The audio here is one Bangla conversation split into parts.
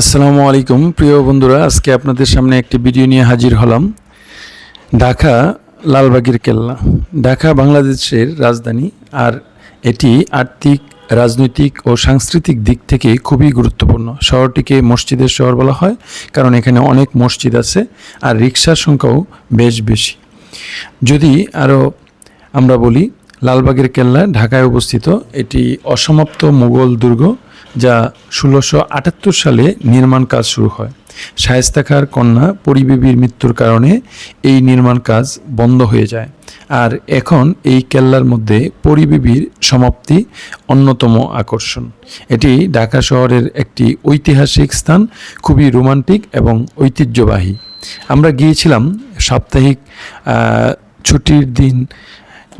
আসসালামু আলাইকুম। প্রিয় বন্ধুরা, আজকে আপনাদের সামনে একটি ভিডিও নিয়ে হাজির হলাম। ঢাকা লালবাগের কেল্লা। ঢাকা বাংলাদেশের রাজধানী আর এটি আর্থিক, রাজনৈতিক ও সাংস্কৃতিক দিক থেকে খুবই গুরুত্বপূর্ণ। শহরটিকে মসজিদের শহর বলা হয়, কারণ এখানে অনেক মসজিদ আছে আর রিক্সার সংখ্যাও বেশ বেশি। যদি আরও আমরা বলি, লালবাগের কেল্লা ঢাকায় অবস্থিত, এটি অসমাপ্ত মুঘল দুর্গ যা ষোলোশো আটাত্তর সালে নির্মাণ কাজ শুরু হয়। শায়েস্তা খাঁর কন্যা পরিবেবীর মৃত্যুর কারণে এই নির্মাণ কাজ বন্ধ হয়ে যায়। আর এখন এই কেল্লার মধ্যে পরিবেবীর সমাপ্তি অন্যতম আকর্ষণ। এটি ঢাকা শহরের একটি ঐতিহাসিক স্থান, খুবই রোমান্টিক এবং ঐতিহ্যবাহী। আমরা গিয়েছিলাম সাপ্তাহিক ছুটির দিন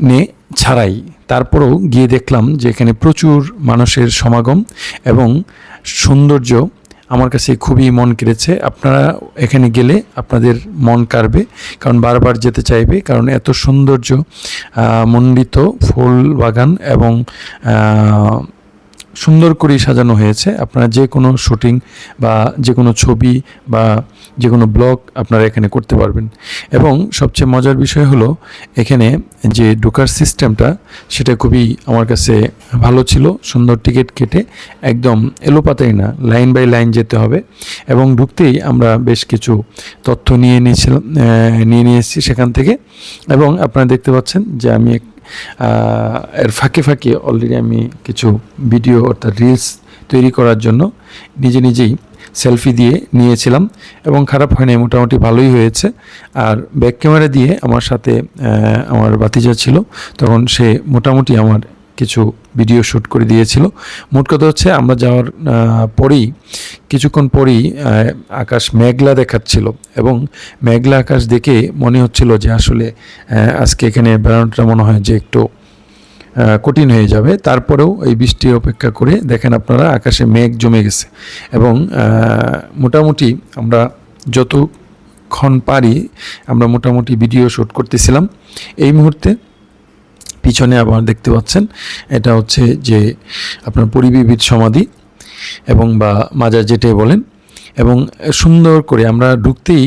নে ছাড়াই তারপরেও গিয়ে দেখলাম যে এখানে প্রচুর মানুষের সমাগম এবং সৌন্দর্য আমার কাছে খুবই মন কেড়েছে। আপনারা এখানে গেলে আপনাদের মন কাড়বে, কারণ বারবার যেতে চাইবে, কারণ এত সৌন্দর্য মণ্ডিত ফুল বাগান এবং সুন্দর করে সাজানো হয়েছে। আপনারা যে কোনো শুটিং বা যে কোনো ছবি বা যে কোনো ব্লগ আপনারা এখানে করতে পারবেন। এবং সবচেয়ে মজার বিষয় হলো, এখানে যে ঢোকার সিস্টেমটা, সেটা খুবই আমার কাছে ভালো ছিল। সুন্দর টিকিট কেটে একদম এলোপাতাই না, লাইন বাই লাইন যেতে হবে। এবং ঢুকতেই আমরা বেশ কিছু তথ্য নিয়ে নিয়েছিলাম নিয়ে নিয়ে এসেছি সেখান থেকে। এবং আপনারা দেখতে পাচ্ছেন যে আমি এর ফাঁকে ফাঁকে অলরেডি আমি কিছু ভিডিও অর্থাৎ রিলস তৈরি করার জন্য নিজে নিজেই সেলফি দিয়ে নিয়েছিলাম এবং খারাপ হয়নি, মোটামুটি ভালোই হয়েছে। আর ব্যাক ক্যামেরা দিয়ে আমার সাথে আমার বাতিজা ছিল, তখন সে মোটামুটি আমার কিছু ভিডিও শ্যুট করে দিয়েছিল। মোট কথা হচ্ছে আমরা যাওয়ার পরেই, কিছুক্ষণ পরেই আকাশ মেঘলা দেখাচ্ছিল এবং মেঘলা আকাশ দেখে মনে হচ্ছিল যে আসলে আজকে এখানে বেড়ানোটা মনে হয় যে একটু কঠিন হয়ে যাবে। তারপরেও এই বৃষ্টি অপেক্ষা করে দেখেন আপনারা, আকাশে মেঘ জমে গেছে এবং মোটামুটি আমরা যতক্ষণ পারি আমরা মোটামুটি ভিডিও শ্যুট করতেছিলাম। এই মুহূর্তে পিছনে আবার দেখতে পাচ্ছেন, এটা হচ্ছে যে আপনার পরিবিবিদ সমাধি এবং বা মাজার যেটাই বলেন এবং সুন্দর করে আমরা ঢুকতেই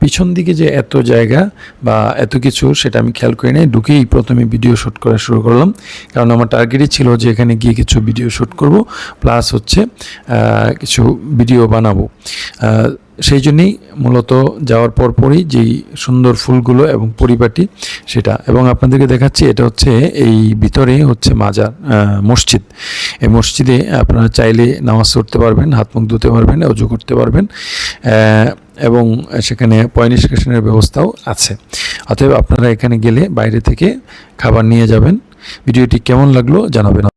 পিছন দিকে যে এত জায়গা বা এত কিছু সেটা আমি খেয়াল করি নাই, ঢুকেই প্রথমে ভিডিও শ্যুট করা শুরু করলাম। কারণ আমার টার্গেটই ছিল যে এখানে গিয়ে কিছু ভিডিও শ্যুট করব, প্লাস হচ্ছে কিছু ভিডিও বানাবো। সেই জন্যেই মূলত যাওয়ার পর পরই যেই সুন্দর ফুলগুলো এবং পরিপাটি সেটা। এবং আপনাদেরকে দেখাচ্ছি, এটা হচ্ছে এই ভিতরে হচ্ছে মাজার মসজিদ। এই মসজিদে আপনারা চাইলে নামাজ পড়তে পারবেন, হাত মুখ ধুতে পারবেন, অজু করতে পারবেন এবং সেখানে পয় নিষ্কাশনের ব্যবস্থাও আছে। অতএব আপনারা এখানে গেলে বাইরে থেকে খাবার নিয়ে যাবেন। ভিডিওটি কেমন লাগল জানাবেন।